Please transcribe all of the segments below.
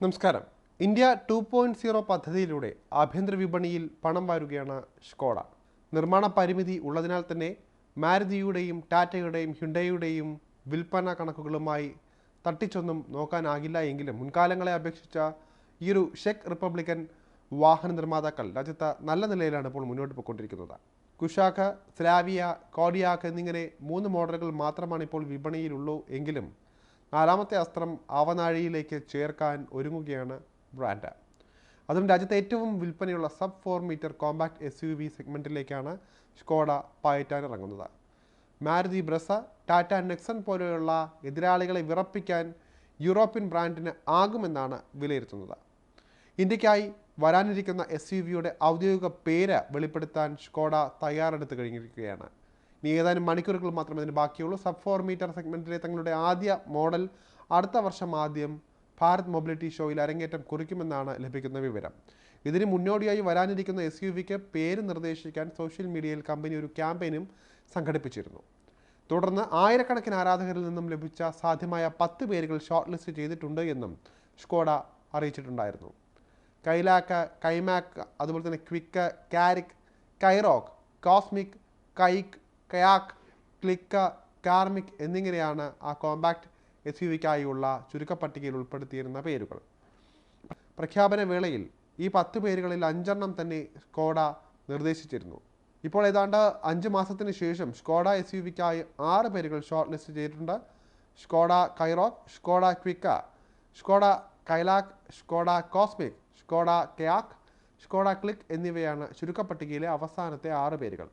നമസ്കാരം. India two point zero പദ്ധതിയിലൂടെ ആഭ്യന്തര വിപണിയിൽ പണം വാരുകയാണ് സ്കോഡ നിർമ്മാണ പരിമിതി ഉള്ളതിനാൽ തന്നെ മാരുതിയുടെയും ടാറ്റയുടെയും ഹ്യുണ്ടയുടെയും വിൽപ്പന കണക്കുകളുമായി തട്ടിച്ചൊന്നും നോക്കാനാകില്ല എങ്കിലും മുൻകാലങ്ങളെ അപേക്ഷിച്ച ഈ ഒരു ഷെക്ക് റിപ്പബ്ലിക്കൻ വാഹന നിർമ്മാതാക്കൾ രാജ്യത്ത് നല്ല നിലയിലാണ് ഇപ്പോൾ മുന്നോട്ട് പോയിക്കൊണ്ടിരിക്കുന്നത്. കുഷാഖ സ്ലാവിയ കോഡിയാക്ക് എന്നിങ്ങനെ മൂന്ന് മോഡലുകൾ മാത്രമാണ് ഇപ്പോൾ വിപണിയിലുള്ളൂ എങ്കിലും നാലാമത്തെ അസ്ത്രം ആവനാഴിയിലേക്ക് ചേർക്കാൻ ഒരുങ്ങുകയാണ് ബ്രാൻഡ്. അതും രാജ്യത്തെ ഏറ്റവും വിൽപ്പനയുള്ള sub four meter compact S U V സെഗ്മെന്റിലേക്കാണ് Skoda പയറ്റാൻ ഇറങ്ങുന്നത്. മാരുതി ബ്രസ ടാറ്റ നെക്സൺ പോലെയുള്ള എതിരാളികളെ വിറപ്പിക്കാൻ യൂറോപ്യൻ ബ്രാൻഡിന് ആകുമെന്നാണ് വിലയിരുത്തുന്നത്. ഇന്ത്യക്കായി വരാനിരിക്കുന്ന എസ് യു വിയുടെ ഔദ്യോഗിക പേര് വെളിപ്പെടുത്താൻ സ്കോഡ തയ്യാറെടുത്ത് കഴിഞ്ഞിരിക്കുകയാണ്. ഇനി ഏതാനും മണിക്കൂറുകൾ മാത്രമേ ഇതിന് ബാക്കിയുള്ളൂ. സബ് ഫോർ മീറ്റർ സെഗ്മെന്റിലെ തങ്ങളുടെ ആദ്യ മോഡൽ അടുത്ത വർഷം ആദ്യം ഭാരത് മൊബിലിറ്റി ഷോയിൽ അരങ്ങേറ്റം കുറിക്കുമെന്നാണ് ലഭിക്കുന്ന വിവരം. ഇതിന് മുന്നോടിയായി വരാനിരിക്കുന്ന എസ് യു വിക്ക് പേര് നിർദ്ദേശിക്കാൻ സോഷ്യൽ മീഡിയയിൽ കമ്പനി ഒരു ക്യാമ്പയിനും സംഘടിപ്പിച്ചിരുന്നു. തുടർന്ന് ആയിരക്കണക്കിന് ആരാധകരിൽ നിന്നും ലഭിച്ച സാധ്യമായ പത്ത് പേരുകൾ ഷോർട്ട് ലിസ്റ്റ് ചെയ്തിട്ടുണ്ട് എന്നും സ്കോഡ അറിയിച്ചിട്ടുണ്ടായിരുന്നു. കൈലാക്ക കൈമാക്ക് അതുപോലെ തന്നെ Kwiq Kariq Kyroq Kosmiq Kyq Kayaq Kliq Karmiq എന്നിങ്ങനെയാണ് ആ കോമ്പാക്ട് എസ് യു വിക്കായുള്ള ചുരുക്കപ്പട്ടികയിൽ ഉൾപ്പെടുത്തിയിരുന്ന പേരുകൾ. പ്രഖ്യാപന വേളയിൽ ഈ പത്ത് പേരുകളിൽ അഞ്ചെണ്ണം തന്നെ സ്കോഡ നിർദ്ദേശിച്ചിരുന്നു. ഇപ്പോൾ ഏതാണ്ട് അഞ്ച് മാസത്തിന് ശേഷം സ്കോഡ എസ് യു വിക്കായി ആറ് പേരുകൾ ഷോർട്ട് ലിസ്റ്റ് ചെയ്തിട്ടുണ്ട്. Skoda Kyroq Skoda Kwiq Skoda Kylaq Skoda Kosmiq Skoda Kayaq Skoda Kliq എന്നിവയാണ് ചുരുക്കപ്പട്ടികയിലെ അവസാനത്തെ ആറ് പേരുകൾ.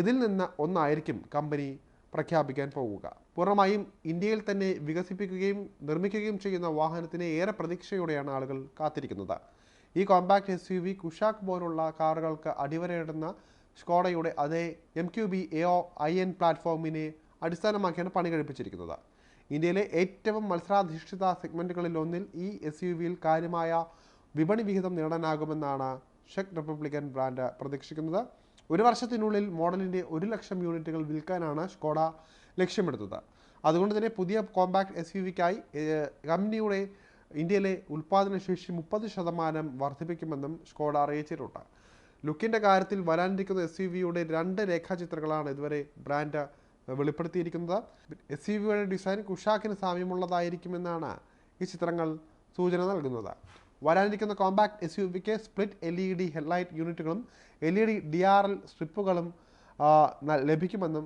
ഇതിൽ നിന്ന് ഒന്നായിരിക്കും കമ്പനി പ്രഖ്യാപിക്കാൻ പോവുക. പൂർണമായും ഇന്ത്യയിൽ തന്നെ വികസിപ്പിക്കുകയും നിർമ്മിക്കുകയും ചെയ്യുന്ന വാഹനത്തിന് ഏറെ പ്രതീക്ഷയോടെയാണ് ആളുകൾ കാത്തിരിക്കുന്നത്. ഈ compact S U V Kushaq പോലുള്ള കാറുകൾക്ക് അടിവരയിടുന്ന സ്കോഡയുടെ അതേ M Q B A I N പ്ലാറ്റ്ഫോമിനെ അടിസ്ഥാനമാക്കിയാണ് പണി കഴിപ്പിച്ചിരിക്കുന്നത് ഇന്ത്യയിലെ ഏറ്റവും മത്സരാധിഷ്ഠിത സെഗ്മെന്റുകളിൽ ഒന്നിൽ ഈ എസ് യു വിയിൽ കാര്യമായ വിപണി വിഹിതം നേടാനാകുമെന്നാണ് ഷെക് റിപ്പബ്ലിക്കൻ ബ്രാൻഡ് പ്രതീക്ഷിക്കുന്നത്. ഒരു വർഷത്തിനുള്ളിൽ മോഡലിന്റെ ഒരു ലക്ഷം യൂണിറ്റുകൾ വിൽക്കാനാണ് സ്കോഡ ലക്ഷ്യമെടുത്തത് അതുകൊണ്ട് തന്നെ പുതിയ കോമ്പാക്ട് എസ് യു വിക്കായി കമ്പനിയുടെ ഇന്ത്യയിലെ ഉൽപ്പാദനശേഷി മുപ്പത് ശതമാനം വർദ്ധിപ്പിക്കുമെന്നും സ്കോഡ അറിയിച്ചിട്ടുണ്ട്. ലുക്കിന്റെ കാര്യത്തിൽ വരാനിരിക്കുന്ന എസ് യു വിയുടെ രണ്ട് രേഖാചിത്രങ്ങളാണ് ഇതുവരെ ബ്രാൻഡ് വെളിപ്പെടുത്തിയിരിക്കുന്നത്. എസ് യു വിയുടെ ഡിസൈൻ കുഷാക്കിന് സാമ്യമുള്ളതായിരിക്കുമെന്നാണ് ഈ ചിത്രങ്ങൾ സൂചന നൽകുന്നത്. വരാനിരിക്കുന്ന കോമ്പാക്ട് എസ് യു വിക്ക് split L E D headlight യൂണിറ്റുകളും L E D D R L സ്ട്രിപ്പുകളും ലഭിക്കുമെന്നും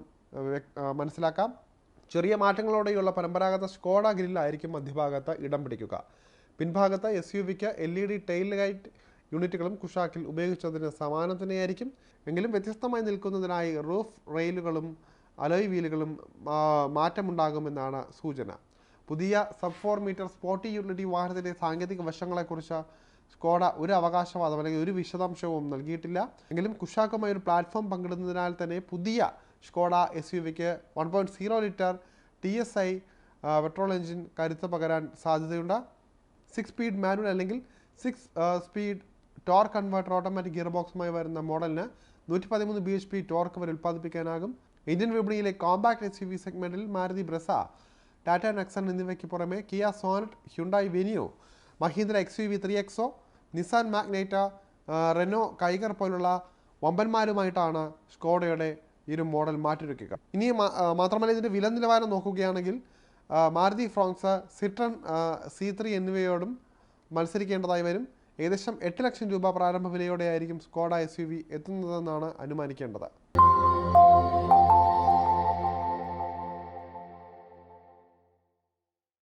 മനസ്സിലാക്കാം. ചെറിയ മാറ്റങ്ങളോടെയുള്ള പരമ്പരാഗത സ്കോഡ ഗ്രില്ലായിരിക്കും മധ്യഭാഗത്ത് ഇടം പിടിക്കുക. പിൻഭാഗത്ത് എസ് യു വിക്ക് L E D tail light യൂണിറ്റുകളും കുഷാക്കിൽ ഉപയോഗിച്ചതിന് സമാനം തന്നെയായിരിക്കും എങ്കിലും വ്യത്യസ്തമായി നിൽക്കുന്നതിനായി റൂഫ് റെയിലുകളും അലോയ് വീലുകളും മാറ്റമുണ്ടാകുമെന്നാണ് സൂചന. പുതിയ sub four meter sporty utility വാഹനത്തിന്റെ സാങ്കേതിക വശങ്ങളെക്കുറിച്ച് സ്കോഡ ഒരു അവകാശവാദം അല്ലെങ്കിൽ ഒരു വിശദാംശവും നൽകിയിട്ടില്ല. എങ്കിലും കുഷാക്കുമായി ഒരു പ്ലാറ്റ്ഫോം പങ്കിടുന്നതിനാൽ തന്നെ പുതിയ Skoda S U wick one point zero litre T S I petrol engine കരുത്ത് പകരാൻ സാധ്യതയുണ്ട്. സിക്സ് സ്പീഡ് മാനുവൽ അല്ലെങ്കിൽ six speed torque converter automatic gear ബോക്സുമായി വരുന്ന മോഡലിന് നൂറ്റി പതിമൂന്ന് ബി എച്ച് പി ടോർക്ക് വരെ ഉൽപ്പാദിപ്പിക്കാനാകും. ഇന്ത്യൻ വിപണിയിലെ കോമ്പാക്ട് എസ് യു വി സെഗ്മെന്റിൽ മാരുതി ബ്രസ ടാറ്റ നെക്സൺ എന്നിവയ്ക്ക് പുറമെ Kia Sonet Hyundai Venue Mahindra X U V three XO Nissan Magnite Renault Kiger പോലുള്ള വമ്പന്മാരുമായിട്ടാണ് സ്കോഡയുടെ ഒരു മോഡൽ മാറ്റിവെക്കുക. ഇനി മാത്രമല്ല ഇതിന്റെ വില നിലവാരം നോക്കുകയാണെങ്കിൽ Maruti Fronx Citroen C three എന്നിവയോടും മത്സരിക്കേണ്ടതായി വരും. ഏകദേശം എട്ട് ലക്ഷം രൂപ പ്രാരംഭ വിലയോടെയായിരിക്കും സ്കോഡ എസ് യു വി എത്തുന്നതെന്നാണ് അനുമാനിക്കേണ്ടത്.